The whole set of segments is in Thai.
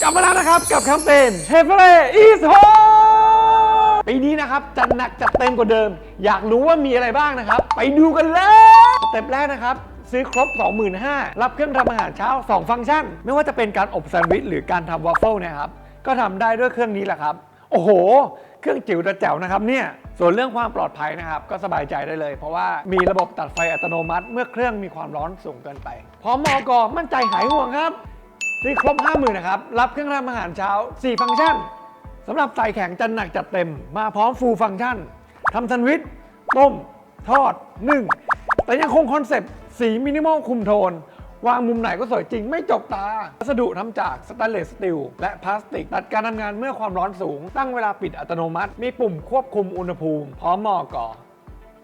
กลับมาแล้วนะครับกับแคมเปญ h e f e r e is home ปีนี้นะครับจัดหนักจัดเต็มกว่าเดิม อยากรู้ว่ามีอะไรบ้างนะครับ ไปดูกันเลยสเต็ปแรกนะครับ ซื้อครบ 25,000รับเครื่องทำอาหารเช้า 2 ฟังก์ชัน ไม่ว่าจะเป็นการอบแซนด์วิชหรือการทำวอฟเฟิลนะครับ ก็ทำได้ด้วยเครื่องนี้แหละครับ โอ้โห เครื่องจิ๋วแต่แจ๋วนะครับเนี่ยส่วนเรื่องความปลอดภัยนะครับ ก็สบายใจได้เลย เพราะว่ามีระบบตัดไฟอัตโนมัติ เมื่อเครื่องมีความร้อนสูงเกินไปพร้อมมอกอมั่นใจหายห่วงครับ ซื้อครบ 50,000นะครับ รับเครื่องทำอาหารเช้า 4 ฟังก์ชันสำหรับใส่แข็งจัดหนักจัดเต็ม มาพร้อมฟูลฟังก์ชันทำแซนด์วิช ต้ม ทอดนึ่ง แต่ยังคงคอนเซปต์สีมินิมอลคุมโทน วางมุมไหนก็สวยจริงไม่จกตา วัสดุทำจากสแตนเลสสตีลและพลาสติกตัดการทำงานเมื่อความร้อนสูง ตั้งเวลาปิดอัตโนมัติ มีปุ่มควบคุมอุณหภูมิ พร้อมหมอก่อ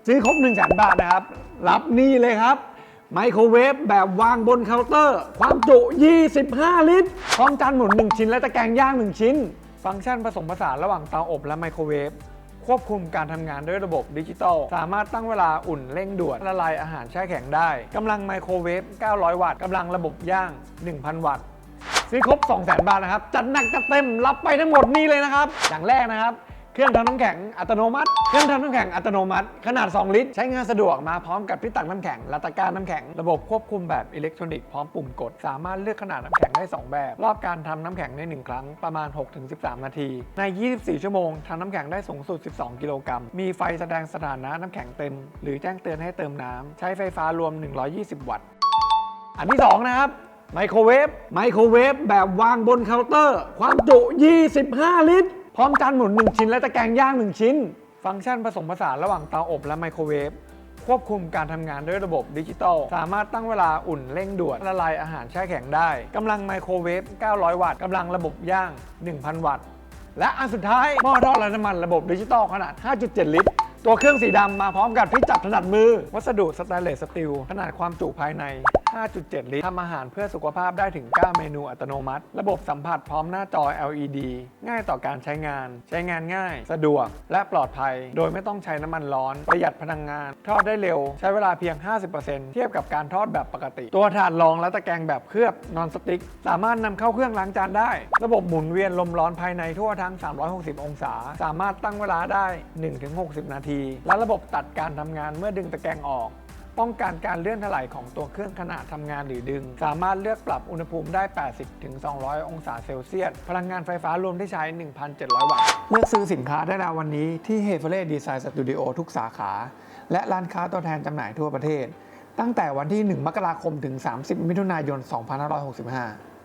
ซื้อครบ1 0 0 0 0แบาทนะครับ รับนี่เลยครับ ไมโครเวฟแบบวางบนเคาน์เตอร์ ความจุ 25 ลิตร พร้อมจานหมุน 1 ชิ้นและตะแกรงย่าง 1 ชิ้น ฟังก์ชันผสมผสานระหว่างเตาอบและไมโครเวฟ ควบคุมการทำงานด้วยระบบดิจิตอล สามารถตั้งเวลาอุ่นเร่งด่วน ละลายอาหารแช่แข็งได้ กำลังไมโครเวฟ 900 วัตต์ กำลังระบบย่าง 1,000 วัตต์ ซื้อครบ 200,000 บาทนะครับ จัดหนักจัดเต็ม รับไปทั้งหมดนี่เลยนะครับ อย่างแรกนะครับ เครื่องทำน้ำแข็งอัตโนมัติ เครื่องทำน้ำแข็งอัตโนมัติ ขนาด 2 ลิตร ใช้งานสะดวกมาพร้อมกับที่ตักน้ำแข็งและตะกร้ารน้ำแข็ง ระบบควบคุมแบบอิเล็กทรอนิกส์พร้อมปุ่มกด สามารถเลือกขนาดน้ำแข็งได้ 2 แบบ รอบการทำน้ำแข็งใน1ครั้งประมาณ 6-13 นาที ใน 24 ชั่วโมงทำน้ำแข็งได้สูงสุด 12 กิโลกรัม มีไฟแสดงสถานะน้ำแข็งเต็ม หรือแจ้งเตือนให้เติมน้ำใช้ไฟฟ้ารวม 120 วัตต์ อันที่ 2 นะครับไมโครเวฟไมโครเวฟแบบวางบนเคาน์เตอร์ ความจุ 25 ลิตร พร้อมจานหมุน 1 ชิ้นและตะแกรงย่าง 1 ชิ้น ฟังก์ชันผสมผสานระหว่างเตาอบและไมโครเวฟควบคุมการทำงานด้วยระบบดิจิตอล สามารถตั้งเวลาอุ่นเร่งด่วนละลายอาหารแช่แข็งได้กำลังไมโครเวฟ 900 วัตต์กำลังระบบย่าง 1,000 วัตต์ และอันสุดท้ายหม้อทอดไร้น้ำมันระบบดิจิตอลขนาด 5.7 ลิตร ตัวเครื่องสีดำมาพร้อมกับที่จับถนัดมือ วัสดุสแตนเลสสตีลขนาดความจุภายใน 5.7 ลิตรทำอาหารเพื่อสุขภาพได้ถึง 9 เมนูอัตโนมัติ ระบบสัมผัสพร้อมหน้าจอ LED ง่ายต่อการใช้งาน ใช้งานง่าย สะดวก และปลอดภัย โดยไม่ต้องใช้น้ำมันร้อน ประหยัดพลังงาน ทอดได้เร็ว ใช้เวลาเพียง 50%เทียบกับการทอดแบบปกติ ตัวถาดรองและตะแกรงแบบเคลือบนอนสติ๊กสามารถนำเข้าเครื่องล้างจานได้ ระบบหมุนเวียนลมร้อนภายในทั่วทั้ง 360 องศา สามารถตั้งเวลาได้ 1-60 นาทีและระบบตัดการทำงานเมื่อดึงตะแกรงออก ป้องกันการเลื่อนถลายของตัวเครื่องขณะทำงานหรือดึง สามารถเลือกปรับอุณหภูมิได้ 80ถึง200 องศาเซลเซียส พลังงานไฟฟ้ารวมที่ใช้ 1,700 วัตต์ เลือกซื้อสินค้าได้แล้ววันนี้ที่ h e f e r e Design Studio ทุกสาขา และร้านค้าตัวแทนจำหน่ายทั่วประเทศ ตั้งแต่วันที่ 1 มกราคมถึง 30 มิถุนายน 2565